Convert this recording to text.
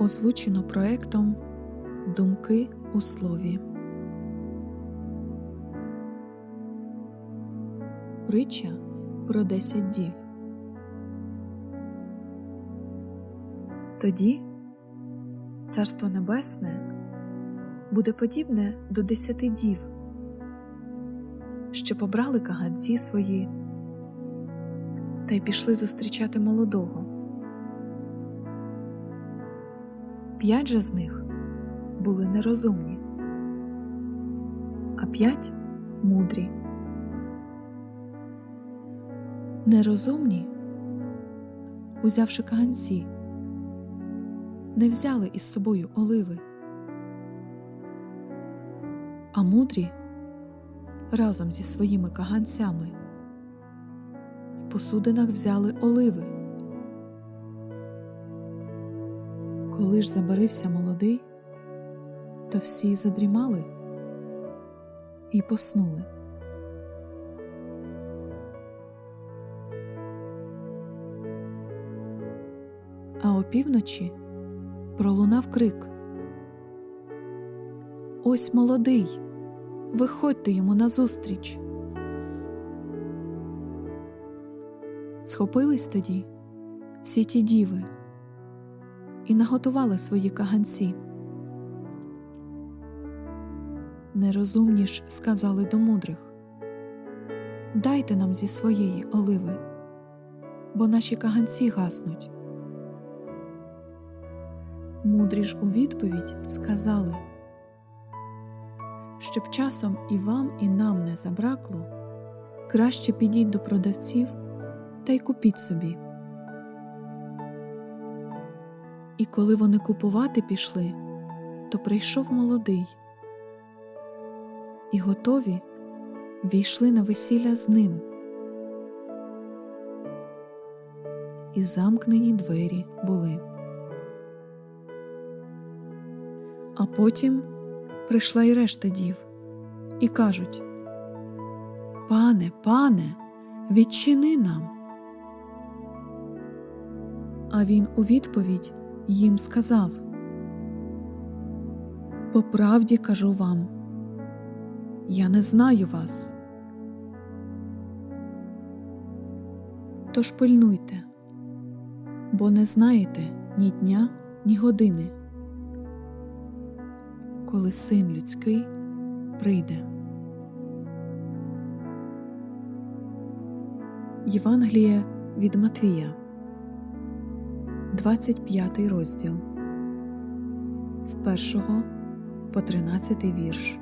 Озвучено проектом Думки у слові. Притча про десять дів. Тоді Царство Небесне буде подібне до десяти дів, що побрали каганці свої та й пішли зустрічати молодого. П'ять же з них були нерозумні, а п'ять мудрі. Нерозумні, узявши каганці, не взяли із собою оливи, а мудрі разом зі своїми каганцями в посудинах взяли оливи. Коли ж забарився молодий, то всі задрімали і поснули. А опівночі пролунав крик. Ось молодий, виходьте йому назустріч. Схопились тоді всі ті діви і наготували свої каганці. Нерозумні ж сказали до мудрих Дайте нам зі своєї оливи, бо наші каганці гаснуть. Мудрі ж у відповідь сказали, щоб часом і вам, і нам не забракло, краще підіть до продавців та й купіть собі. І коли вони купувати пішли, то прийшов молодий, і готові війшли на весілля з ним. І замкнені двері були. А потім прийшла й решта дів, і кажуть Пане, пане, відчини нам. А він у відповідь їм сказав По правді кажу вам, я не знаю вас. Тож пильнуйте, бо не знаєте ні дня, ні години, коли син людський прийде. Євангеліє від Матвія 25 розділ з 1 по 13 вірш.